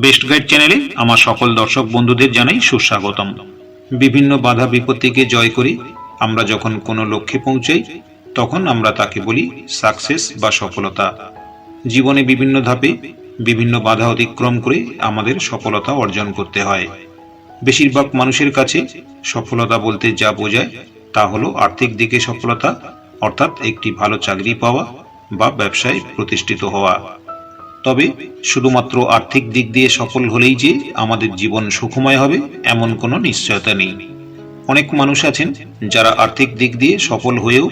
Best guide চ্যানেলে আমার সকল দর্শক বন্ধুদের জানাই সুস্বাগতম। বিভিন্ন বাধা বিপত্তিকে জয় করি, আমরা যখন কোনো লক্ষ্যে পৌঁছাই, তখন আমরা তাকে বলি সাকসেস বা সফলতা। জীবনে বিভিন্ন ধাপে বিভিন্ন বাধা অতিক্রম করে আমাদের সফলতা অর্জন করতে হয়। বেশিরভাগ মানুষের কাছে সফলতা বলতে যা বোঝায় তা হলো আর্থিক দিকে সফলতা, অর্থাৎ একটি ভালো চাকরি পাওয়া বা ব্যবসায় প্রতিষ্ঠিত হওয়া। তবে শুধুমাত্র আর্থিক দিক দিয়ে সফল হলেই যে আমাদের জীবন সুখময় হবে, এমন কোনো নিশ্চয়তা নেই। অনেক মানুষ আছেন যারা আর্থিক দিক দিয়ে সফল হয়েও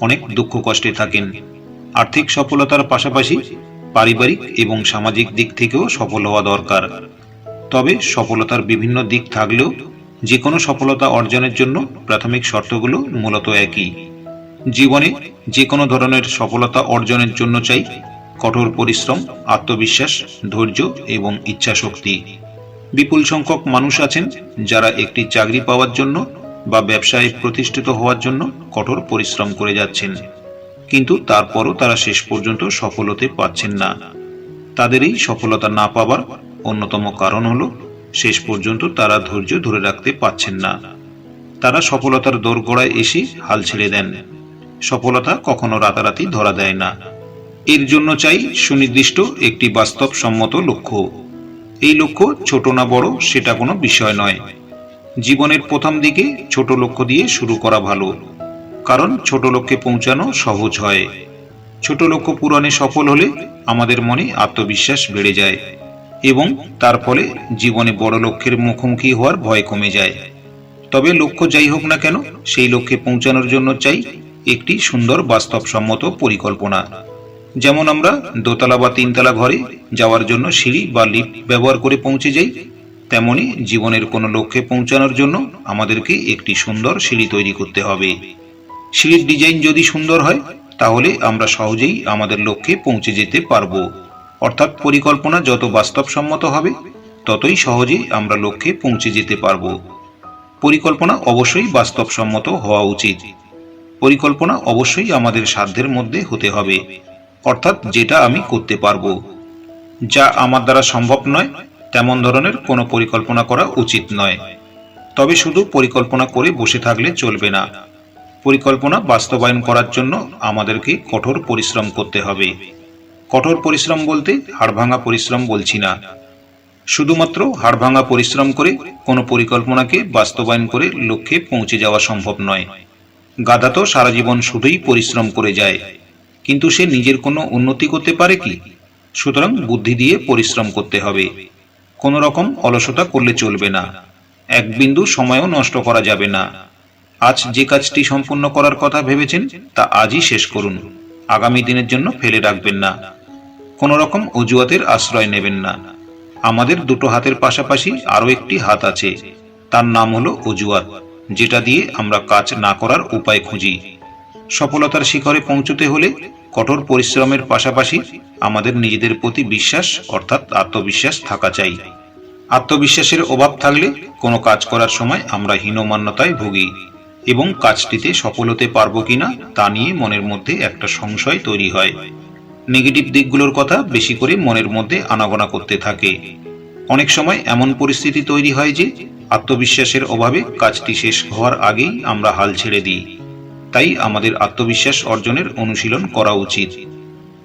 অনেক দুঃখ কষ্টে থাকেন। আর্থিক সফলতার পাশাপাশি পারিবারিক এবং সামাজিক দিক থেকেও সফল হওয়া দরকার। তবে সফলতার বিভিন্ন দিক থাকলেও যে কোনো সফলতা অর্জনের জন্য প্রাথমিক শর্তগুলো মূলত একই। জীবনে যে কোনো ধরনের সফলতা অর্জনের জন্য চাই কঠোর পরিশ্রম, আত্মবিশ্বাস, ধৈর্য এবং ইচ্ছাশক্তি। বিপুল সংখ্যক মানুষ আছেন যারা একটি চাকরি পাওয়ার জন্য বা ব্যবসায় প্রতিষ্ঠিত হওয়ার জন্য কঠোর পরিশ্রম করে যাচ্ছেন। কিন্তু তারপরও তারা শেষ পর্যন্ত সফল হতে না। তাদের এই সফলতা না পাওয়ার অন্যতম কারণ হল শেষ পর্যন্ত তারা ধৈর্য ধরে রাখতে পারছেন না। তারা সফলতার দোরগোড়ায় এসে হাল ছেড়ে দেন। সফলতা কখনো রাতারাতি ধরা দেয় না। এর জন্য চাই সুনির্দিষ্ট একটি বাস্তবসম্মত লক্ষ্য। এই লক্ষ্য ছোট না বড়, সেটা কোনো বিষয় নয়। জীবনের প্রথম দিকে ছোট লক্ষ্য দিয়ে শুরু করা ভালো, কারণ ছোট লক্ষ্যে পৌঁছানো সহজ হয়। ছোট লক্ষ্য পূরণে সফল হলে আমাদের মনে আত্মবিশ্বাস বেড়ে যায় এবং তার ফলে জীবনে বড় লক্ষ্যের মুখোমুখি হওয়ার ভয় কমে যায়। তবে লক্ষ্য যাই হোক না কেন, সেই লক্ষ্যে পৌঁছানোর জন্য চাই একটি সুন্দর বাস্তবসম্মত পরিকল্পনা। যেমন আমরা দোতলা বা তিনতলা ঘরে যাওয়ার জন্য সিঁড়ি বা লিফট ব্যবহার করে পৌঁছে যাই, তেমনি জীবনের কোনো লক্ষ্যে পৌঁছানোর জন্য আমাদেরকে একটি সুন্দর সিঁড়ি তৈরি করতে হবে। সিঁড়ির ডিজাইন যদি সুন্দর হয়, তাহলে আমরা সহজেই আমাদের লক্ষ্যে পৌঁছে যেতে পারব। অর্থাৎ পরিকল্পনা যত বাস্তবসম্মত হবে, ততই সহজে আমরা লক্ষ্যে পৌঁছে যেতে পারব। পরিকল্পনা অবশ্যই বাস্তবসম্মত হওয়া উচিত। পরিকল্পনা অবশ্যই আমাদের সাধ্যের মধ্যে হতে হবে। অর্থাৎ যেটা আমি করতে পারব। যা আমার দ্বারা সম্ভব নয়, তেমন ধরনের কোনো পরিকল্পনা করা উচিত নয়। তবে শুধু পরিকল্পনা করে বসে থাকলে চলবে না। পরিকল্পনা বাস্তবায়ন করার জন্য আমাদেরকে কঠোর পরিশ্রম করতে হবে। কঠোর পরিশ্রম বলতে হাড়ভাঙা পরিশ্রম বলছি না। শুধুমাত্র হাড়ভাঙা পরিশ্রম করে কোনো পরিকল্পনাকে বাস্তবায়ন করে লক্ষ্যে পৌঁছে যাওয়া সম্ভব নয়। গাধা তো সারা জীবন শুধুই পরিশ্রম করে যায়। কিন্তু সে নিজের কোনো উন্নতি করতে পারে কি? সুতরাং বুদ্ধি দিয়ে পরিশ্রম করতে হবে। কোনো রকম অলসতা করলে চলবে না। এক বিন্দু সময়ও নষ্ট করা যাবে না। আজ যে কাজটি সম্পূর্ণ করার কথা ভেবেছেন, তা আজই শেষ করুন। আগামী দিনের জন্য ফেলে রাখবেন না। কোনো রকম অজুহাতের আশ্রয় নেবেন না। আমাদের দুটো হাতের পাশাপাশি আরও একটি হাত আছে। তার নাম হলো অজুহাত, যেটা দিয়ে আমরা কাজ না করার উপায় খুঁজি। সফলতার শিখরে পৌঁছতে হলে কঠোর পরিশ্রমের পাশাপাশি আমাদের নিজেদের প্রতি বিশ্বাস, অর্থাৎ আত্মবিশ্বাস থাকা চাই। আত্মবিশ্বাসের অভাব থাকলে কোনো কাজ করার সময় আমরা হীনমান্যতায় ভুগি এবং কাজটিতে সফল হতে পারব কিনা তা নিয়ে মনের মধ্যে একটা সংশয় তৈরি হয়। নেগেটিভ দিকগুলোর কথা বেশি করে মনের মধ্যে আনাগোনা করতে থাকে। অনেক সময় এমন পরিস্থিতি তৈরি হয় যে আত্মবিশ্বাসের অভাবে কাজটি শেষ হওয়ার আগেই আমরা হাল ছেড়ে দিই। তাই আমাদের আত্মবিশ্বাস অর্জনের অনুশীলন করা উচিত।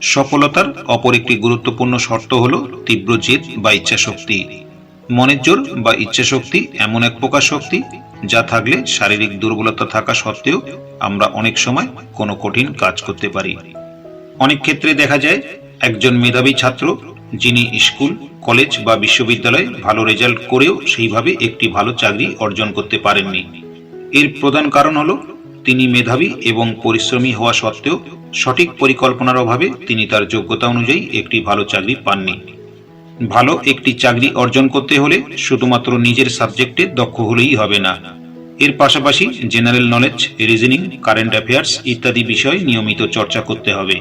সফলতার অপর একটি গুরুত্বপূর্ণ শর্ত হল তীব্র জেদ বা ইচ্ছাশক্তি। মনের জোর বা ইচ্ছাশক্তি এমন এক প্রকার শক্তি যা থাকলে শারীরিক দুর্বলতা থাকা সত্ত্বেও আমরা অনেক সময় কোনো কঠিন কাজ করতে পারি। অনেক ক্ষেত্রে দেখা যায়, একজন মেধাবী ছাত্র যিনি স্কুল, কলেজ বা বিশ্ববিদ্যালয়ে ভালো রেজাল্ট করেও সেইভাবে একটি ভালো চাকরি অর্জন করতে পারেননি। এর প্রধান কারণ হলো তিনি মেধাবী এবং পরিশ্রমী হওয়া সত্ত্বেও সঠিক পরিকল্পনার অভাবে তিনি তার যোগ্যতা অনুযায়ী একটি ভালো চাকরি পাননি। ভালো একটি চাকরি অর্জন করতে হলে শুধুমাত্র নিজের সাবজেক্টে দক্ষ হলেই হবে না। এর পাশাপাশি general knowledge, reasoning, current affairs ইত্যাদি বিষয় নিয়মিত চর্চা করতে হবে।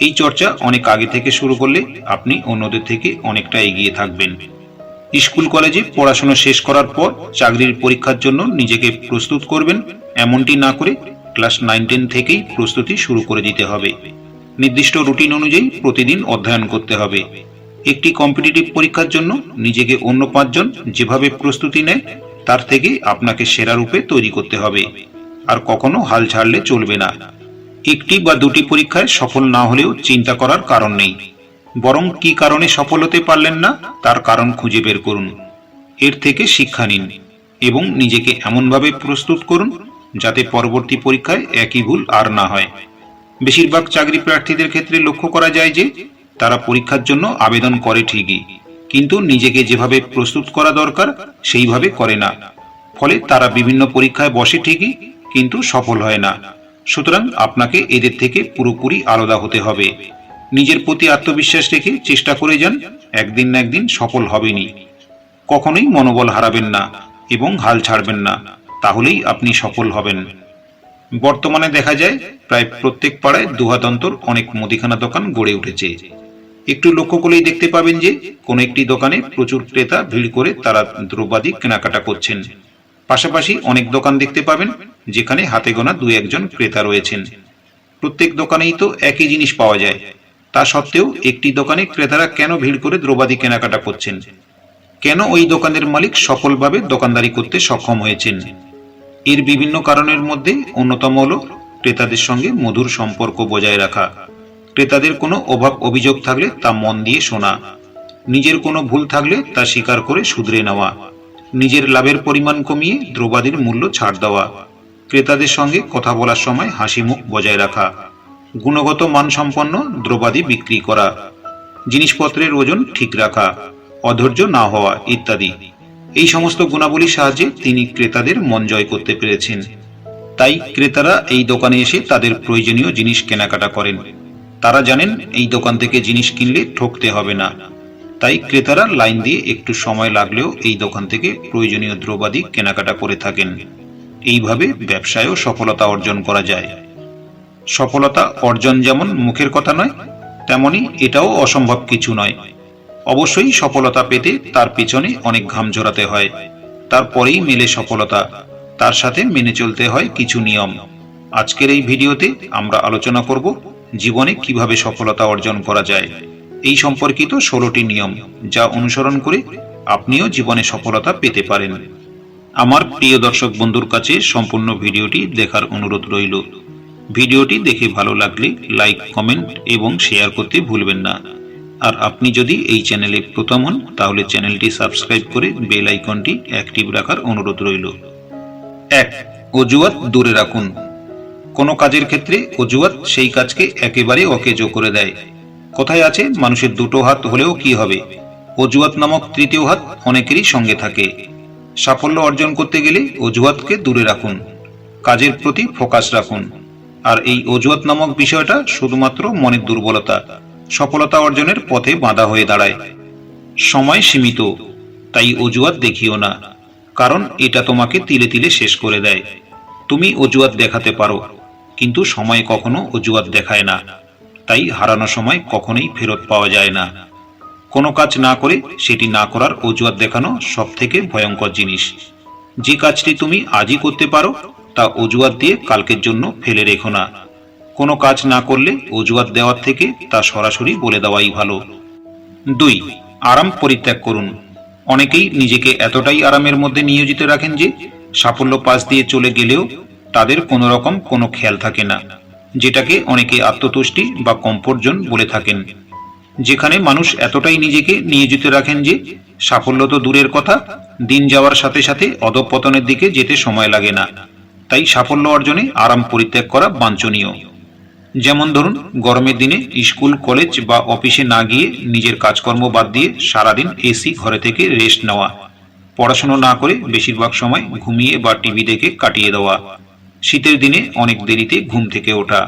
এই চর্চা অনেক আগে থেকে শুরু করলে আপনি অন্যদের থেকে অনেকটা এগিয়ে থাকবেন। স্কুল কলেজে পড়াশোনা শেষ করার পর চাকরির পরীক্ষার জন্য নিজেকে প্রস্তুত করবেন। এমনটি না করে ক্লাস নাইন, টেন থেকেই প্রস্তুতি শুরু করে দিতে হবে। নির্দিষ্ট রুটিন অনুযায়ী প্রতিদিন অধ্যয়ন করতে হবে। একটি কম্পিটিটিভ পরীক্ষার জন্য নিজেকে অন্য পাঁচজন যেভাবে প্রস্তুতি নেয়, তার থেকে আপনাকে সেরা রূপে তৈরি করতে হবে। আর কখনো হাল ছাড়লে চলবে না। একটি বা দুটি পরীক্ষায় সফল না হলেও চিন্তা করার কারণ নেই। বরং কি কারণে সফল হতে পারলেন না, তার কারণ খুঁজে বের করুন। এর থেকে শিক্ষা নিন এবং নিজেকে এমনভাবে প্রস্তুত করুন যাতে পরবর্তী পরীক্ষায় একই ভুল আর না হয়। বেশিরভাগ চাকরি প্রার্থীদের ক্ষেত্রে লক্ষ্য করা যায় যে, তারা পরীক্ষার জন্য আবেদন করে ঠিকই, কিন্তু নিজেকে যেভাবে প্রস্তুত করা দরকার, সেইভাবে করে না। ফলে তারা বিভিন্ন পরীক্ষায় বসে ঠিকই, কিন্তু সফল হয় না। সুতরাং আপনাকে এদের থেকে পুরোপুরি আলাদা হতে হবে। নিজের প্রতি আত্মবিশ্বাস রেখে চেষ্টা করে যান, একদিন না একদিন সফল হবেনি কখনোই মনোবল হারাবেন না এবং হাল ছাড়বেন না, তাহলেই আপনি সফল হবেন। বর্তমানে দেখা যায়, প্রায় প্রত্যেক পাড়ায় দুহাতন্তর অনেক মুদিখানা দোকান গড়ে উঠেছে। একটু লক্ষ্য করলেই দেখতে পাবেন যে, কোন একটি দোকানে প্রচুর ক্রেতা ভিড় করে তারা দ্রব্যাদি কেনাকাটা করছেন। পাশাপাশি অনেক দোকান দেখতে পাবেন, যেখানে হাতে গোনা দু একজন ক্রেতা রয়েছেন। প্রত্যেক দোকানেই তো একই জিনিস পাওয়া যায় তা সত্ত্বেও একটি দোকানে ক্রেতারা কেন ভিড় করে দ্রব্যাদি কেনাকাটা করছেন? কেন ওই দোকানের মালিক সফলভাবে দোকানদারি করতে সক্ষম হয়েছেন? এর বিভিন্ন কারণের মধ্যে অন্যতম হল ক্রেতাদের সঙ্গে মধুর সম্পর্ক বজায় রাখা। ক্রেতাদের কোনো অভাব অভিযোগ থাকলে তা মন দিয়ে শোনা। নিজের কোনো ভুল থাকলে তা স্বীকার করে শুধরে নেওয়া। নিজের লাভের পরিমাণ কমিয়ে দ্রব্যাদির মূল্য ছাড় দেওয়া। ক্রেতাদের সঙ্গে কথা বলার সময় হাসি মুখ বজায় রাখা। গুণগত মানসম্পন্ন দ্রব্যাদি বিক্রি করা, জিনিসপত্রের ওজন ঠিক রাখা, অধৈর্য না হওয়া ইত্যাদি। এই সমস্ত গুণাবলীর সাহায্যে তিনি ক্রেতাদের মন জয় করতে পেরেছেন। তাই ক্রেতারা এই দোকানে এসে তাদের প্রয়োজনীয় জিনিস কেনাকাটা করেন। তারা জানেন এই দোকান থেকে জিনিস কিনলে ঠকতে হবে না। তাই ক্রেতারা লাইন দিয়ে একটু সময় লাগলেও এই দোকান থেকে প্রয়োজনীয় দ্রব্যাদি কেনাকাটা করে থাকেন। এইভাবে ব্যবসায়ও সফলতা অর্জন করা যায়। সফলতা অর্জন যেমন মুখের কথা নয়, তেমনি এটাও অসম্ভব কিছু নয়। অবশ্যই সফলতা পেতে তার পেছনে অনেক ঘাম ঝরাতে হয়। তারপরেই মেলে সফলতা। তার সাথে মেনে চলতে হয় কিছু নিয়ম। আজকের এই ভিডিওতে আমরা আলোচনা করব জীবনে কীভাবে সফলতা অর্জন করা যায়। এই সম্পর্কিত ষোলোটি নিয়ম, যা অনুসরণ করে আপনিও জীবনে সফলতা পেতে পারেন। আমার প্রিয় দর্শক বন্ধুর কাছে সম্পূর্ণ ভিডিওটি দেখার অনুরোধ রইল। ভিডিওটি দেখে ভালো লাগলে লাইক, কমেন্ট এবং শেয়ার করতে ভুলবেন না। আর আপনি যদি এই চ্যানেলে প্রথম হন, তাহলে চ্যানেলটি সাবস্ক্রাইব করে বেল আইকনটি অ্যাক্টিভ রাখার অনুরোধ রইল। এক, অজুহাত দূরে রাখুন। কোনো কাজের ক্ষেত্রে অজুহাত সেই কাজকে একেবারে অকেজো করে দেয়। কথায় আছে, মানুষের দুটো হাত হলেও কি হবে? অজুহাত নামক তৃতীয় হাত অনেকেরই সঙ্গে থাকে। সাফল্য অর্জন করতে গেলে অজুহাতকে দূরে রাখুন। কাজের প্রতি ফোকাস রাখুন। আর এই অজুহাত নামক বিষয়টা শুধুমাত্র মনের দুর্বলতা, সফলতা অর্জনের পথে বাধা হয়ে দাঁড়ায়। সময় সীমিত, তাই অজুহাত দেখিও না, কারণ এটা তোমাকে তিলে তিলে শেষ করে দেয়। তুমি অজুহাত দেখাতে পারো, কিন্তু সময় কখনো অজুহাত দেখায় না, তাই হারানো সময় কখনোই ফেরত পাওয়া যায় না। কোনো কাজ না করে সেটি না করার অজুহাত দেখানো সব থেকে ভয়ঙ্কর জিনিস। যে কাজটি তুমি আজই করতে পারো তা অজুহাত দিয়ে কালকের জন্য ফেলে রেখো না। কোনো কাজ না করলে অজুহাত দেওয়ার থেকে তা সরাসরি বলে দেওয়াই ভালো। দুই, আরাম পরিত্যাগ করুন। অনেকেই নিজেকে এতটাই আরামের মধ্যে নিয়োজিত রাখেন যে সাফল্য পাশ দিয়ে চলে গেলেও তাদের কোনো রকম কোনো খেয়াল থাকে না, যেটাকে অনেকে আত্মতুষ্টি বা কমফোর্ট জোন বলে থাকেন। যেখানে মানুষ এতটাই নিজেকে নিয়োজিত রাখেন যে সাফল্য তো দূরের কথা, দিন যাওয়ার সাথে সাথে অধপতনের দিকে যেতে সময় লাগে না। তাই সাফল্য অর্জনে আরাম পরিত্যাগ করা বাঞ্ছনীয়। যেমন ধরুন, গরমের দিনে স্কুল, কলেজ বা অফিসে না গিয়ে নিজের কাজকর্ম বাদ দিয়ে সারাদিন এসি ঘরে থেকে রেস্ট নেওয়া, পড়াশোনা না করে বেশিরভাগ সময় ঘুমিয়ে বা টিভি দেখে কাটিয়ে দেওয়া, শীতের দিনে অনেক দেরিতে ঘুম থেকে ওঠা,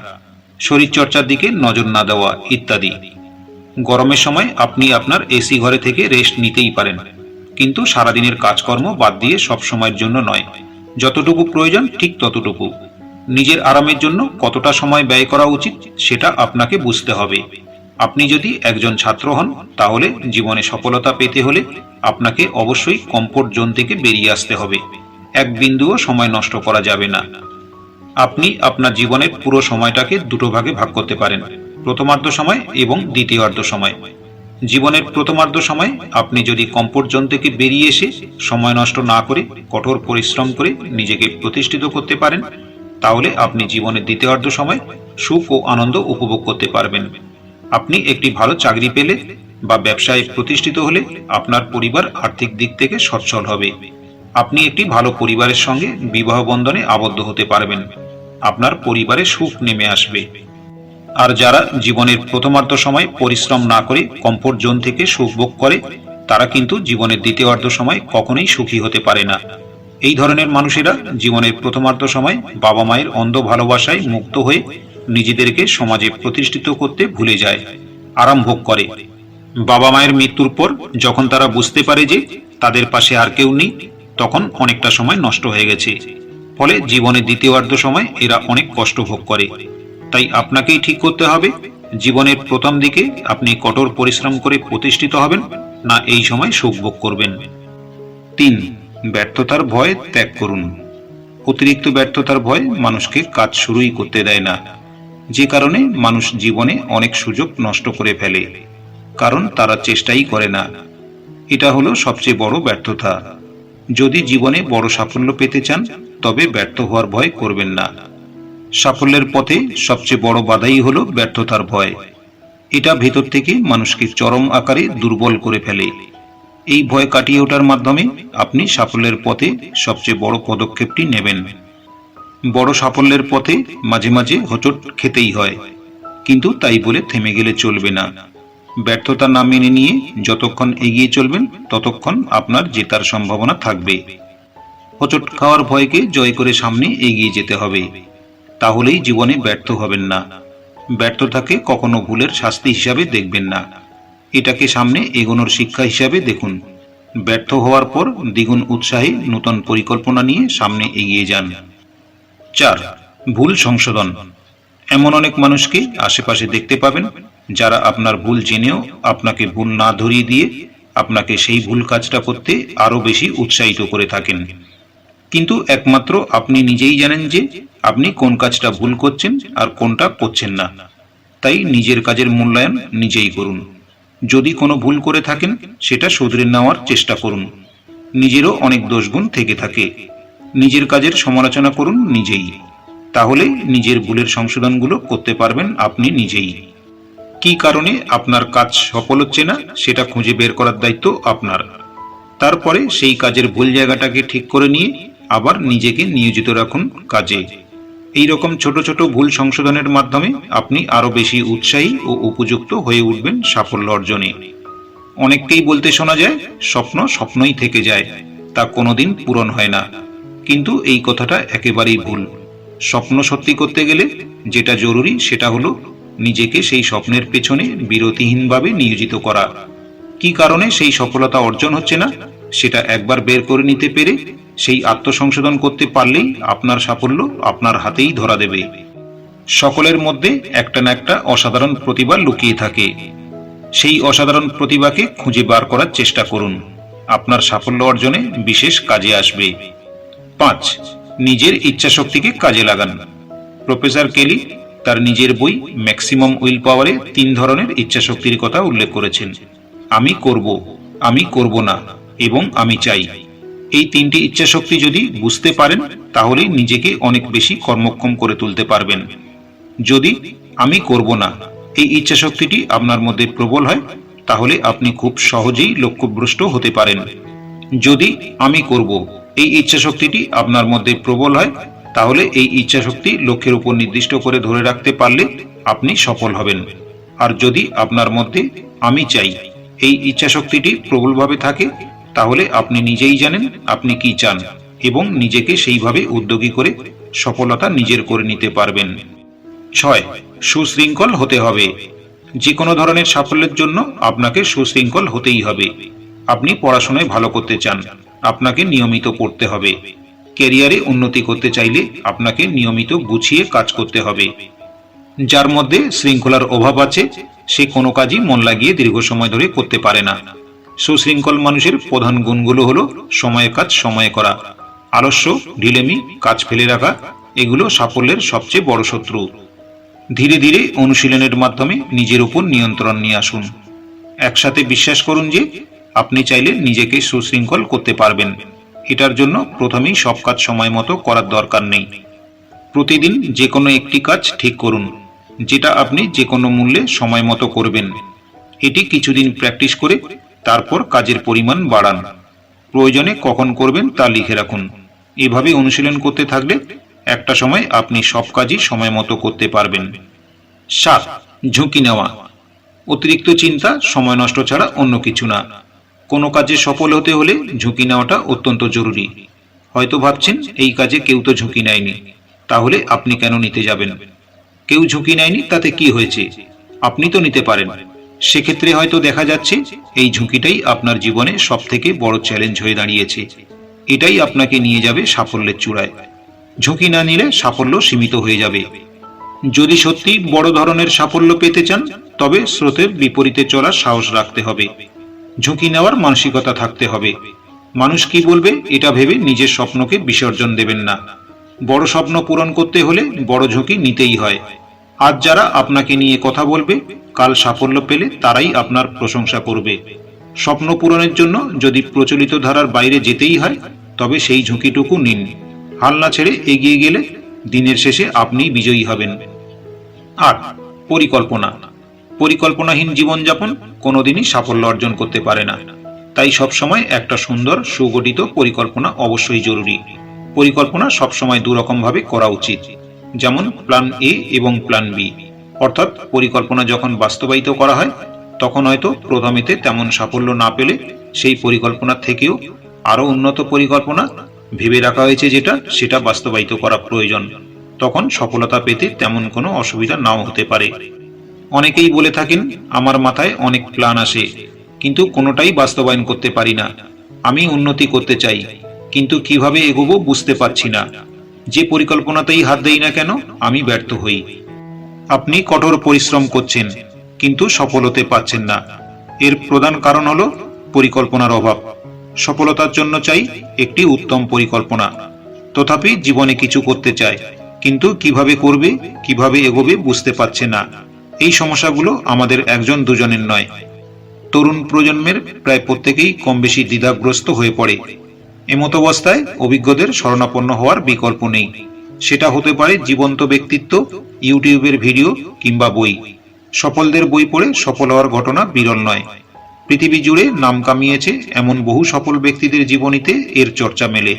শরীরচর্চার দিকে নজর না দেওয়া ইত্যাদি। গরমের সময় আপনি আপনার এসি ঘরে থেকে রেস্ট নিতেই পারেন, কিন্তু সারাদিনের কাজকর্ম বাদ দিয়ে সব সময়ের জন্য নয়। যতটুকু প্রয়োজন, ঠিক ততটুকু। নিজের আরামের জন্য কতটা সময় ব্যয় করা উচিত, সেটা আপনাকে বুঝতে হবে। আপনি যদি একজন ছাত্র হন, তাহলে জীবনে সফলতা পেতে হলে আপনাকে অবশ্যই কমফোর্ট জোন থেকে বেরিয়ে আসতে হবে। এক বিন্দুও সময় নষ্ট করা যাবে না। আপনি আপনার জীবনের পুরো সময়টাকে দুটো ভাগে ভাগ করতে পারেন। প্রথমার্ধ সময় এবং দ্বিতীয়ার্ধ সময়। জীবনের প্রথমার্ধ সময় আপনি যদি কমফোর্ট জোন থেকে বেরিয়ে এসে সময় নষ্ট না করে, কঠোর পরিশ্রম করে নিজেকে প্রতিষ্ঠিত করতে পারেন, তাহলে আপনি জীবনের দ্বিতীয়ার্ধ সময় সুখ ও আনন্দ উপভোগ করতে পারবেন। আপনি একটি ভালো চাকরি পেলে বা ব্যবসায় প্রতিষ্ঠিত হলে আপনার পরিবার আর্থিক দিক থেকে সচ্ছল হবে। আপনি একটি ভালো পরিবারের সঙ্গে বিবাহ বন্ধনে আবদ্ধ হতে পারবেন। আপনার পরিবারে সুখ নেমে আসবে। আর যারা জীবনের প্রথমার্ধ সময় পরিশ্রম না করে কমফোর্ট জোন থেকে সুখ ভোগ করে, তারা কিন্তু জীবনের দ্বিতীয়ার্ধ সময় কখনোই সুখী হতে পারে না। এই ধরনের মানুষেরা জীবনের প্রথমার্ধ সময় বাবা মায়ের অন্ধ ভালোবাসায় মুক্ত হয়ে নিজেদেরকে সমাজে প্রতিষ্ঠিত করতে ভুলে যায়, আরাম ভোগ করে। বাবা মায়ের মৃত্যুর পর যখন তারা বুঝতে পারে যে তাদের পাশে আর কেউ নেই, তখন অনেকটা সময় নষ্ট হয়ে গেছে। ফলে জীবনের দ্বিতীয়ার্ধ সময় এরা অনেক কষ্ট ভোগ করে। তাই আপনাকেই ঠিক করতে হবে। জীবনের প্রথম দিকে আপনি কঠোর পরিশ্রম করে প্রতিষ্ঠিত হবেন, না এই সময় সুখ ভোগ করবেন। তিন, ব্যর্থতার ভয় ত্যাগ করুন। অতিরিক্ত ব্যর্থতার ভয় মানুষকে কাজ শুরুই করতে দেয় না। যে কারণে মানুষ জীবনে অনেক সুযোগ নষ্ট করে ফেলে, কারণ তারা চেষ্টাই করে না। এটা হলো সবচেয়ে বড় ব্যর্থতা। যদি জীবনে বড় সাফল্য পেতে চান, তবে ব্যর্থ হওয়ার ভয় করবেন না। সাফল্যের পথে সবচেয়ে বড় বাধাই হলো ব্যর্থতার ভয়। এটা ভেতর থেকে মানুষকে চরম আকারে দুর্বল করে ফেলে। এই ভয় কাটিয়ে ওঠার মাধ্যমে আপনি সাফল্যের পথে সবচেয়ে বড় পদক্ষেপটি নেবেন। বড় সাফল্যের পথে মাঝে মাঝে হোঁচট খেতেই হয়। কিন্তু তাই বলে থেমে গেলে চলবে না। ব্যর্থতা না মেনে নিয়ে যতক্ষণ এগিয়ে চলবেন, ততক্ষণ আপনার জেতার সম্ভাবনা থাকবে। হোঁচট খাওয়ার ভয়কে জয় করে সামনে এগিয়ে যেতে হবে। তাহলেই জীবনে ব্যর্থ হবেন না। ব্যর্থতাকে কখনো ভুলের শাস্তি হিসাবে দেখবেন না। এটাকে সামনে এগোনোর শিক্ষা হিসাবে দেখুন। ব্যর্থ হওয়ার পর দ্বিগুণ উৎসাহে নতুন পরিকল্পনা নিয়ে সামনে এগিয়ে যান। চার, ভুল সংশোধন। এমন অনেক মানুষকে আশেপাশে দেখতে পাবেন যারা আপনার ভুল জেনেও আপনাকে ভুল না ধরিয়ে দিয়ে আপনাকে সেই ভুল কাজটা করতে আরও বেশি উৎসাহিত করে থাকেন। কিন্তু একমাত্র আপনি নিজেই জানেন যে আপনি কোন কাজটা ভুল করছেন আর কোনটা করছেন না। তাই নিজের কাজের মূল্যায়ন নিজেই করুন। যদি কোনো ভুল করে থাকেন, সেটা শুধরে নেওয়ার চেষ্টা করুন। নিজেরও অনেক দোষগুণ থেকে থাকে। নিজের কাজের সমালোচনা করুন নিজেই। তাহলে নিজের ভুলের সংশোধনগুলো করতে পারবেন আপনি নিজেই। কি কারণে আপনার কাজ সফল হচ্ছে না, সেটা খুঁজে বের করার দায়িত্ব আপনার। তারপরে সেই কাজের ভুল জায়গাটাকে ঠিক করে নিয়ে আবার নিজেকে নিয়োজিত রাখুন কাজে। এই রকম ছোট ছোট ভুল সংশোধনের মাধ্যমে আপনি আরও বেশি উৎসাহী ও উপযুক্ত হয়ে উঠবেন সাফল্য অর্জনে। অনেককেই বলতে শোনা যায়, স্বপ্ন স্বপ্নই থেকে যায়, তা কোনোদিন পূরণ হয় না। কিন্তু এই কথাটা একেবারেই ভুল। স্বপ্ন সত্যি করতে গেলে যেটা জরুরি সেটা হলো নিজেকে সেই স্বপ্নের পেছনে বিরতিহীনভাবে নিয়োজিত করা। কি কারণে সেই সফলতা অর্জন হচ্ছে না, সেটা একবার বের করে নিতে পেরে সেই আত্মসংশোধন করতে পারলেই আপনার সাফল্য আপনার হাতেই ধরা দেবে। সকলের মধ্যে একটা না একটা অসাধারণ প্রতিভা লুকিয়ে থাকে। সেই অসাধারণ প্রতিভাকে খুঁজে বার করার চেষ্টা করুন। আপনার সাফল্য অর্জনে বিশেষ কাজে আসবে। পাঁচ, নিজের ইচ্ছাশক্তিকে কাজে লাগান। প্রফেসর কেলি তার নিজের বই ম্যাক্সিমাম উইল পাওয়ারে তিন ধরনের ইচ্ছাশক্তির কথা উল্লেখ করেছেন। আমি করব আমি করব না, এবং আমি চাই। এই তিনটি ইচ্ছাশক্তি যদি বুঝতে পারেন তাহলে নিজেকে অনেক বেশি কর্মক্ষম করে তুলতে পারবেন। যদি আমি করব না, এই ইচ্ছাশক্তিটি আপনার মধ্যে প্রবল হয়, তাহলে আপনি খুব সহজেই লক্ষ্যভ্রষ্ট হতে পারেন। যদি আমি করব, এই ইচ্ছাশক্তিটি আপনার মধ্যে প্রবল হয়, তাহলে এই ইচ্ছাশক্তি লক্ষ্যের উপর নির্দিষ্ট করে ধরে রাখতে পারলে আপনি সফল হবেন। আর যদি আপনার মধ্যে আমি চাই, এই ইচ্ছাশক্তিটি প্রবলভাবে থাকে তাহলে আপনি নিজেই জানেন আপনি কি চান এবং নিজেকে সেইভাবে উদ্যোগী করে সফলতা নিজের করে নিতে পারবেন। ছয়, সুশৃঙ্খল হতে হবে। যে কোনো ধরনের সাফল্যের জন্য আপনাকে সুশৃঙ্খল হতেই হবে। আপনি পড়াশোনায় ভালো করতে চান, আপনাকে নিয়মিত পড়তে হবে। ক্যারিয়ারে উন্নতি করতে চাইলে আপনাকে নিয়মিত গুছিয়ে কাজ করতে হবে। যার মধ্যে শৃঙ্খলার অভাব আছে, সে কোনো কাজই মন লাগিয়ে দীর্ঘ সময় ধরে করতে পারে না। সুশৃঙ্খল মানুষের প্রধান গুণগুলো হলো সময়ে কাজ, সময়ে করা। আলস্য ঢিলেমি কাজ ফেলে রাখা, এগুলো সাফল্যের সবচেয়ে বড় শত্রু। ধীরে ধীরে অনুশীলনের মাধ্যমে নিজের উপর নিয়ন্ত্রণ নিয়ে আসুন। একসাথে বিশ্বাস করুন যে আপনি চাইলে নিজেকে সুশৃঙ্খল করতে পারবেন। এটার জন্য প্রথমেই সব কাজ সময় মতো করার দরকার নেই। প্রতিদিন যে কোনো একটি কাজ ঠিক করুন, যেটা আপনি যে কোনো মূল্যে সময় মতো করবেন। এটি কিছুদিন প্র্যাকটিস করে তারপর কাজের পরিমাণ বাড়ান। প্রয়োজনে কখন করবেন তা লিখে রাখুন। এভাবে অনুশীলন করতে থাকলে একটা সময় আপনি সব কাজই সময় মতো করতে পারবেন। সাত, ঝুঁকি নেওয়া। অতিরিক্ত চিন্তা, সময় নষ্ট ছাড়া অন্য কিছু না। কোনো কাজে সফল হতে হলে ঝুঁকি নেওয়াটা অত্যন্ত জরুরি। হয়তো ভাবছেন, এই কাজে কেউ তো ঝুঁকি নেয়নি। তাহলে আপনি কেন নিতে যাবেন? কেউ ঝুঁকি নেয়নি, তাতে কি হয়েছে? আপনি তো নিতে পারেন। সেক্ষেত্রে হয়তো দেখা যাচ্ছে এই ঝুঁকিটাই আপনার জীবনে সব থেকে বড় চ্যালেঞ্জ হয়ে দাঁড়িয়েছে। এটাই আপনাকে নিয়ে যাবে সাফল্যের চূড়ায়। ঝুঁকি না নিলে সাফল্য সীমিত হয়ে যাবে। যদি সত্যি বড় ধরনের সাফল্য পেতে চান, তবে স্রোতের বিপরীতে চলার সাহস রাখতে হবে। ঝুঁকি নেওয়ার মানসিকতা থাকতে হবে। মানুষ কি বলবে, এটা ভেবে নিজের স্বপ্নকে বিসর্জন দেবেন না। বড় স্বপ্ন পূরণ করতে হলে বড় ঝুঁকি নিতেই হয়। আজ যারা আপনাকে নিয়ে কথা বলবে, কাল সাফল্য পেলে তারাই আপনার প্রশংসা করবে। স্বপ্ন পূরণের জন্য যদি প্রচলিত ধারার বাইরে যেতেই হয়, তবে সেই ঝুঁকিটুকু নিন। হাল ছেড়ে এগিয়ে গেলে দিনের শেষে আপনি বিজয়ী হবেন। আর পরিকল্পনা। পরিকল্পনাহীন জীবনযাপন কোনোদিনই সাফল্য অর্জন করতে পারে না। তাই সবসময় একটা সুন্দর, সুগঠিত পরিকল্পনা অবশ্যই জরুরি। পরিকল্পনা সবসময় দুরকমভাবে করা উচিত। যেমন প্ল্যান এ এবং প্ল্যান বি অর্থাৎ পরিকল্পনা যখন বাস্তবায়িত করা হয়, তখন হয়তো প্রথমেতে তেমন সাফল্য না পেলে সেই পরিকল্পনার থেকেও আরও উন্নত পরিকল্পনা ভেবে রাখা হয়েছে যেটা, সেটা বাস্তবায়িত করা প্রয়োজন। তখন সফলতা পেতে তেমন কোনো অসুবিধা নাও হতে পারে। অনেকেই বলে থাকেন, আমার মাথায় অনেক প্ল্যান আসে, কিন্তু কোনোটাই বাস্তবায়ন করতে পারি না। আমি উন্নতি করতে চাই, কিন্তু কীভাবে এগোবো বুঝতে পারছি না। যে পরিকল্পনাতেই হাত দেই না কেন, আমি ব্যর্থ হই। আপনি কঠোর পরিশ্রম করছেন, কিন্তু সফল হতে পারছেন না। এর প্রধান কারণ হল পরিকল্পনার অভাব। সফলতার জন্য চাই একটি উত্তম পরিকল্পনা। তথাপি জীবনে কিছু করতে চায়, কিন্তু কীভাবে করবে, কীভাবে এগোবে বুঝতে পারছে না। এই সমস্যাগুলো আমাদের একজন দুজনের নয়। তরুণ প্রজন্মের প্রায় প্রত্যেকেই কম বেশি দ্বিধাগ্রস্ত হয়ে পড়ে। এমতো অবস্থায় অভিজ্ঞদের শরণাপন্ন হওয়ার বিকল্প নেই। সেটা হতে পারে জীবন্ত ব্যক্তিত্ব, ইউটিউবের ভিডিও কিংবা বই। সফলদের বই পড়ে সফল হওয়ার ঘটনা বিরল নয়। পৃথিবী জুড়ে নাম কামিয়েছে এমন বহু সফল ব্যক্তিদের জীবনীতে এর চর্চা মেলে।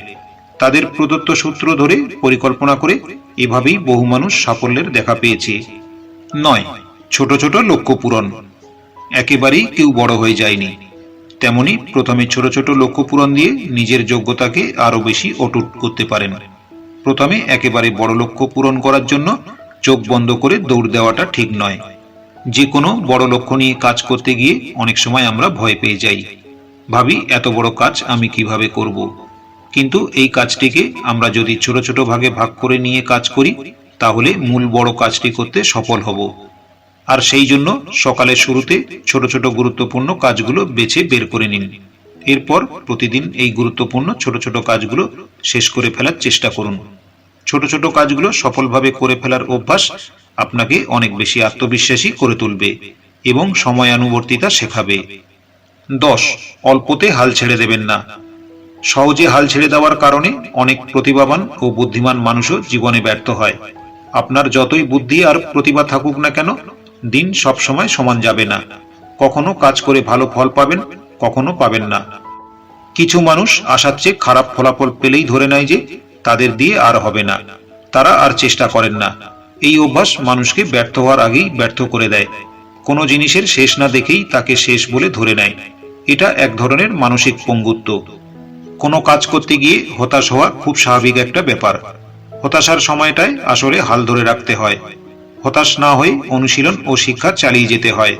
তাদের প্রদত্ত সূত্র ধরে পরিকল্পনা করে এভাবেই বহু মানুষ সাফল্যের দেখা পেয়েছে। নয়, ছোট ছোট লক্ষ্য পূরণ। একেবারেই কেউ বড় হয়ে যায়নি। তেমনি প্রথমে ছোট ছোট লক্ষ্য পূরণ দিয়ে নিজের যোগ্যতাকে আরও বেশি অটুট করতে পারেন। প্রথমে একেবারে বড় লক্ষ্য পূরণ করার জন্য চোখ বন্ধ করে দৌড় দেওয়াটা ঠিক নয়। যে কোনো বড় লক্ষ্য নিয়ে কাজ করতে গিয়ে অনেক সময় আমরা ভয় পেয়ে যাই। ভাবি, এত বড় কাজ আমি কীভাবে করব? কিন্তু এই কাজটিকে আমরা যদি ছোট ছোট ভাগে ভাগ করে নিয়ে কাজ করি, তাহলে মূল বড় কাজটি করতে সফল হব। আর সেই জন্য সকালের শুরুতে ছোট ছোট গুরুত্বপূর্ণ কাজগুলো বেছে বের করে নিন। এরপর প্রতিদিন এই গুরুত্বপূর্ণ ছোট ছোট কাজগুলো শেষ করে ফেলার চেষ্টা করুন। ছোট ছোট কাজগুলো সফলভাবে করে ফেলার অভ্যাস আপনাকে অনেক বেশি আত্মবিশ্বাসী করে তুলবে এবং সময়ানুবর্তিতা শেখাবে। দশ, অল্পতে হাল ছেড়ে দেবেন না। সহজে হাল ছেড়ে দেওয়ার কারণে অনেক প্রতিভাবান ও বুদ্ধিমান মানুষও জীবনে ব্যর্থ হয়। আপনার যতই বুদ্ধি আর প্রতিভা থাকুক না কেন দিন সব সময় সমান যাবে না। কখনো কাজ করে ভালো ফল পাবেন, কখনো পাবেন না। কিছু মানুষ আসার চেয়ে খারাপ ফলাফল পেলেই ধরে নেয় যে, তাদের দিয়ে আর হবে না। তারা আর চেষ্টা করেন না। এই অভ্যাস মানুষকে ব্যর্থ হওয়ার আগেই ব্যর্থ করে দেয়। কোনো জিনিসের শেষ না দেখেই তাকে শেষ বলে ধরে নেয়। এটা এক ধরনের মানসিক পঙ্গুত্ব। কোনো কাজ করতে গিয়ে হতাশ হওয়া খুব স্বাভাবিক একটা ব্যাপার। হতাশার সময়টায় আসলে হাল ধরে রাখতে হয়। হতাশ না হয়ে অনুশীলন ও শিক্ষা চালিয়ে যেতে হয়।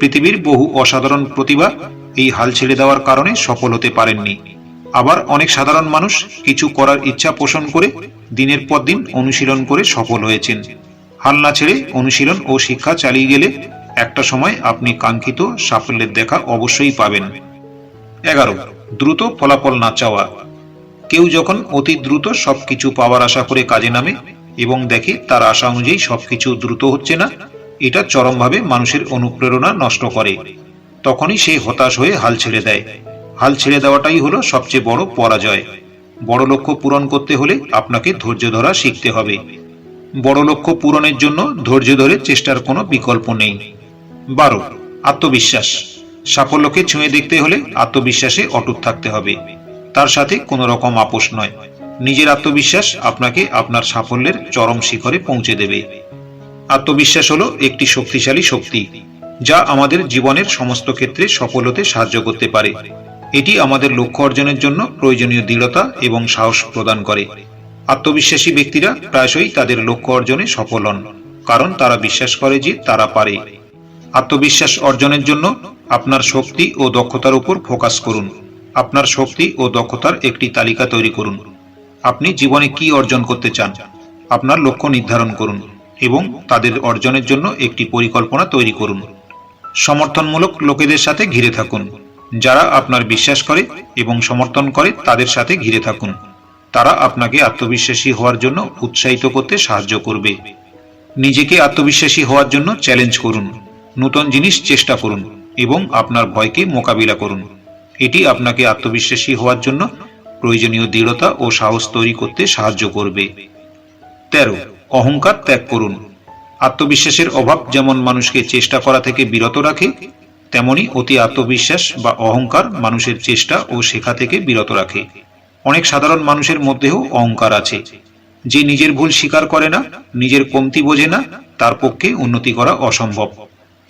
পৃথিবীর বহু অসাধারণ প্রতিভা এই হাল ছেড়ে দেওয়ার কারণে সফল হতে পারেননি। আবার অনেক সাধারণ মানুষ কিছু করার ইচ্ছা পোষণ করে দিনের পর দিন অনুশীলন করে সফল হয়েছেন। হাল না ছেড়ে অনুশীলন ও শিক্ষা চালিয়ে গেলে একটা সময় আপনি কাঙ্ক্ষিত সাফল্যের দেখা অবশ্যই পাবেন। এগারো, দ্রুত ফলাফল না চাওয়া। কেউ যখন অতি দ্রুত সবকিছু পাওয়ার আশা করে কাজে নামে এবং দেখে তার আশা অনুযায়ী সবকিছু দ্রুত হচ্ছে না। এটা চরমভাবে মানুষের অনুপ্রেরণা নষ্ট করে। তখনই সে হতাশ হয়ে হাল ছেড়ে দেয়। হাল ছেড়ে দেওয়াটাই হলো সবচেয়ে বড় পরাজয়। বড় লক্ষ্য পূরণ করতে হলে আপনাকে ধৈর্য ধরা শিখতে হবে। বড় লক্ষ্য পূরণের জন্য ধৈর্য ধরে চেষ্টার কোনো বিকল্প নেই। বারো, আত্মবিশ্বাস। সাফল্যকে ছুঁয়ে দেখতে হলে আত্মবিশ্বাসে অটুট থাকতে হবে। তার সাথে কোনো রকম আপোষ নয়। নিজের আত্মবিশ্বাস আপনাকে আপনার সাফল্যের চরম শিখরে পৌঁছে দেবে। আত্মবিশ্বাস হলো একটি শক্তিশালী শক্তি, যা আমাদের জীবনের সমস্ত ক্ষেত্রে সফল হতে সাহায্য করতে পারে। এটি আমাদের লক্ষ্য অর্জনের জন্য প্রয়োজনীয় দৃঢ়তা এবং সাহস প্রদান করে। আত্মবিশ্বাসী ব্যক্তিরা প্রায়শই তাদের লক্ষ্য অর্জনে সফল হন, কারণ তারা বিশ্বাস করে যে তারা পারে। আত্মবিশ্বাস অর্জনের জন্য আপনার শক্তি ও দক্ষতার উপর ফোকাস করুন। আপনার শক্তি ও দক্ষতার একটি তালিকা তৈরি করুন। আপনি জীবনে কি অর্জন করতে চান? আপনার লক্ষ্য নির্ধারণ করুন এবং তাদের অর্জনের জন্য একটি পরিকল্পনা তৈরি করুন। সমর্থনমূলক লোকেদের সাথে ঘিরে থাকুন। যারা আপনার বিশ্বাস করে এবং সমর্থন করে তাদের সাথে ঘিরে থাকুন। তারা আপনাকে আত্মবিশ্বাসী হওয়ার জন্য উৎসাহিত করতে সাহায্য করবে। নিজেকে আত্মবিশ্বাসী হওয়ার জন্য চ্যালেঞ্জ করুন। নতুন জিনিস চেষ্টা করুন এবং আপনার ভয়কে মোকাবিলা করুন। এটি আপনাকে আত্মবিশ্বাসী হওয়ার জন্য প্রয়োজনীয় দৃঢ়তা ও সাহস তৈরি করতে সাহায্য করবে। তেরো, অহংকার ত্যাগ করুন। আত্মবিশ্বাসের অভাব যেমন মানুষকে চেষ্টা করা থেকে বিরত রাখে, তেমনি অতি আত্মবিশ্বাস বা অহংকার মানুষের চেষ্টা ও শেখা থেকে বিরত রাখে। অনেক সাধারণ মানুষের মধ্যেও অহংকার আছে। যে নিজের ভুল স্বীকার করে না, নিজের কমতি বোঝে না, তার পক্ষে উন্নতি করা অসম্ভব।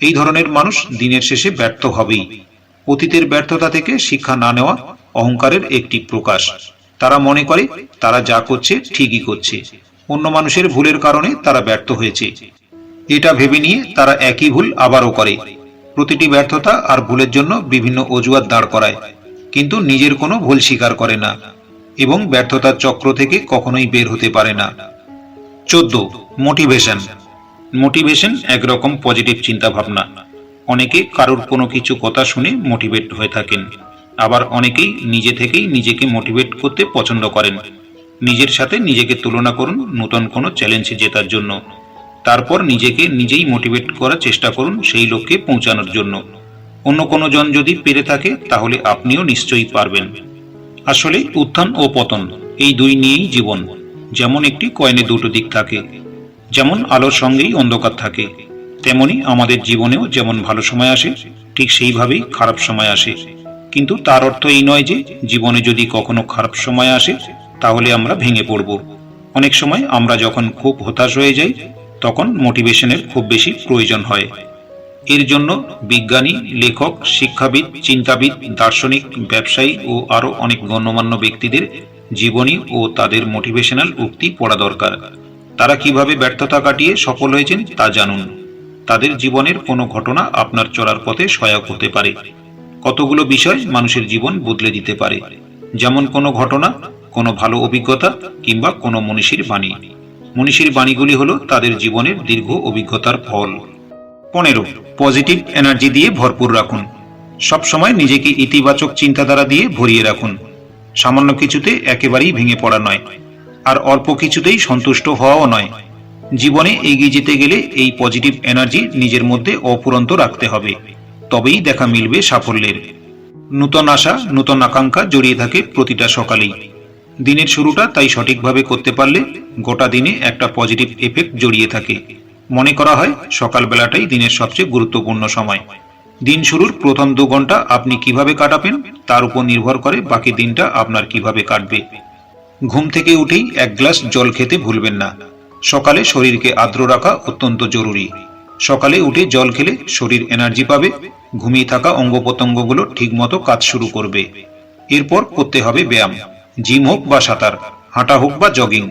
এই ধরনের মানুষ দিনের শেষে ব্যর্থ হবেই। অতীতের ব্যর্থতা থেকে শিক্ষা না নেওয়া অহংকারের একটি প্রকাশ। তারা মনে করে, তারা যা করছে ঠিকই করছে। অন্য মানুষের ভুলের কারণে তারা ব্যর্থ হয়েছে। এটা ভেবে নিয়ে তারা একই ভুল আবারও করে। প্রতিটি ব্যর্থতা আর ভুলের জন্য বিভিন্ন অজুহাত দাঁড় করায়, কিন্তু নিজের কোনো ভুল স্বীকার করে না এবং ব্যর্থতার চক্র থেকে কখনোই বের হতে পারে না। চোদ্দ মোটিভেশন মোটিভেশন একরকম পজিটিভ চিন্তা ভাবনা অনেকে কারোর কোনো কিছু কথা শুনে মোটিভেট হয়ে থাকেন। আবার অনেকেই নিজে থেকেই নিজেকে মোটিভেট করতে পছন্দ করেন। নিজের সাথে নিজেকে তুলনা করুন, নতুন কোনো চ্যালেঞ্জে জেতার জন্য। তারপর নিজেকে নিজেই মোটিভেট করার চেষ্টা করুন সেই লক্ষ্যে পৌঁছানোর জন্য। অন্য কোনো জন যদি পেরে থাকে, তাহলে আপনিও নিশ্চয়ই পারবেন। আসলে উত্থান ও পতন, এই দুই নিয়েই জীবন। যেমন একটি কয়েনে দুটো দিক থাকে, যেমন আলোর সঙ্গেই অন্ধকার থাকে, তেমনি আমাদের জীবনেও যেমন ভালো সময় আসে, ঠিক সেইভাবেই খারাপ সময় আসে। কিন্তু তার অর্থ এই নয় যে জীবনে যদি কখনো খারাপ সময় আসে, তাহলে আমরা ভেঙে পড়ব। অনেক সময় আমরা যখন খুব হতাশ হয়ে যাই, তখন মোটিভেশনের খুব বেশি প্রয়োজন হয়। এর জন্য বিজ্ঞানী, লেখক, শিক্ষাবিদ, চিন্তাবিদ, দার্শনিক, ব্যবসায়ী ও আরও অনেক গণ্যমান্য ব্যক্তিদের জীবনী ও তাদের মোটিভেশনাল উক্তি পড়া দরকার। তারা কীভাবে ব্যর্থতা কাটিয়ে সফল হয়েছেন তা জানুন। তাদের জীবনের কোনো ঘটনা আপনার চলার পথে সহায়ক হতে পারে। কতগুলো বিষয় মানুষের জীবন বদলে দিতে পারে? যেমন কোনো ঘটনা, কোনো ভালো অভিজ্ঞতা কিংবা কোনো মনীষীর বাণী। মনীষীর বাণীগুলি হলো তাদের জীবনের দীর্ঘ অভিজ্ঞতার ফল। পনেরো, পজিটিভ এনার্জি দিয়ে ভরপুর রাখুন। সবসময় নিজেকে ইতিবাচক চিন্তাধারা দিয়ে ভরিয়ে রাখুন। সামান্য কিছুতে একেবারেই ভেঙে পড়া নয়, আর অল্প কিছুতেই সন্তুষ্ট হওয়াও নয়। জীবনে এগিয়ে যেতে গেলে এই পজিটিভ এনার্জি নিজের মধ্যে অপুরন্ত রাখতে হবে। তবেই দেখা মিলবে সাফল্যের। নূতন আশা, নূতন আকাঙ্ক্ষা জড়িয়ে থাকে প্রতিটা সকালেই। দিনের শুরুটা তাই সঠিকভাবে করতে পারলে গোটা দিনে একটা পজিটিভ এফেক্ট জড়িয়ে থাকে। মনে করা হয় সকালবেলাটাই দিনের সবচেয়ে গুরুত্বপূর্ণ সময়। দিন শুরুর প্রথম দু ঘণ্টা আপনি কীভাবে কাটাবেন তার উপর নির্ভর করে বাকি দিনটা আপনার কীভাবে কাটবে। ঘুম থেকে উঠেই এক গ্লাস জল খেতে ভুলবেন না। সকালে শরীরকে আর্দ্র রাখা অত্যন্ত জরুরি। সকালে উঠে জল খেলে শরীর এনার্জি পাবে, ঘুমিয়ে থাকা অঙ্গ প্রত্যঙ্গগুলো ঠিকমতো কাজ শুরু করবে। এরপর করতে হবে ব্যায়াম জিম হোক বা সাঁতার, হাঁটা হোক বা জগিং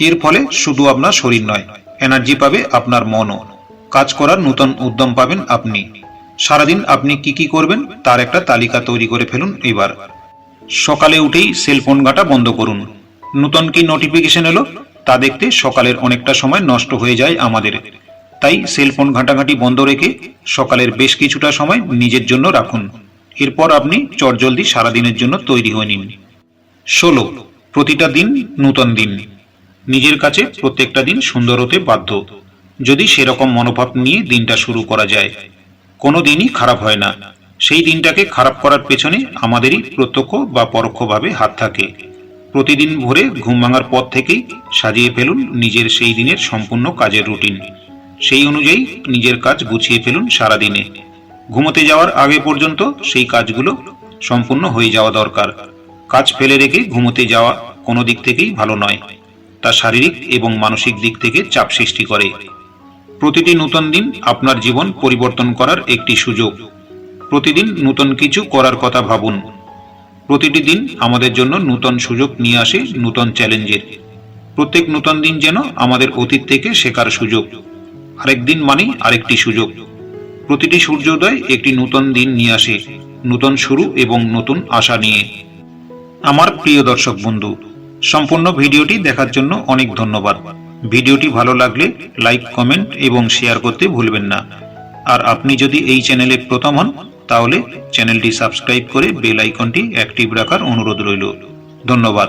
এর ফলে শুধু আপনার শরীর নয় এনার্জি পাবে আপনার মনও। কাজ করার নতুন উদ্যম পাবেন আপনি। সারাদিন আপনি কি কি করবেন তার একটা তালিকা তৈরি করে ফেলুন এবার। সকালে উঠেই সেলফোন ঘাটা বন্ধ করুন। নতুন কি নোটিফিকেশন এলো তা দেখতে সকালের অনেকটা সময় নষ্ট হয়ে যায় আমাদের। তাই সেলফোন ঘাঁটাঘাঁটি বন্ধ রেখে সকালের বেশ কিছুটা সময় নিজের জন্য রাখুন। এরপর আপনি চটজলদি সারাদিনের জন্য তৈরি হয়ে নিন। ষোলো। প্রতিটা দিন নূতন দিন। নিজের কাছে প্রত্যেকটা দিন সুন্দর হতে বাধ্য। যদি সেরকম মনোভাব নিয়ে দিনটা শুরু করা যায়, কোনো দিনই খারাপ হয় না। সেই দিনটাকে খারাপ করার পেছনে আমাদেরই প্রত্যক্ষ বা পরোক্ষভাবে হাত থাকে। প্রতিদিন ভোরে ঘুম ভাঙার পর থেকেই সাজিয়ে ফেলুন নিজের সেই দিনের সম্পূর্ণ কাজের রুটিন। সেই অনুযায়ী নিজের কাজ গুছিয়ে ফেলুন সারাদিনে। ঘুমোতে যাওয়ার আগে পর্যন্ত সেই কাজগুলো সম্পূর্ণ হয়ে যাওয়া দরকার। কাজ ফেলে রেখে ঘুমোতে যাওয়া কোনো দিক থেকেই ভালো নয়। তা শারীরিক এবং মানসিক দিক থেকে চাপ সৃষ্টি করে। প্রতিটি নতুন দিন আপনার জীবন পরিবর্তন করার একটি সুযোগ। প্রতিদিন নতুন কিছু করার কথা ভাবুন। প্রতিটি দিন আমাদের জন্য নতুন সুযোগ নিয়ে আসে নতুন চ্যালেঞ্জের। প্রত্যেক নতুন দিন যেন আমাদের অতীত থেকে শেখার সুযোগ। আরেক দিন মানেই আরেকটি সুযোগ। প্রতিটি সূর্যোদয় একটি নতুন দিন নিয়ে আসে, নতুন শুরু এবং নতুন আশা নিয়ে। আমার প্রিয় দর্শক বন্ধু, সম্পূর্ণ ভিডিওটি দেখার জন্য অনেক ধন্যবাদ। ভিডিওটি ভালো লাগলে লাইক, কমেন্ট এবং শেয়ার করতে ভুলবেন না। আর আপনি যদি এই চ্যানেলে প্রথম হন, তাহলে চ্যানেলটি সাবস্ক্রাইব করে বেল আইকনটি অ্যাক্টিভ রাখার অনুরোধ রইল। ধন্যবাদ।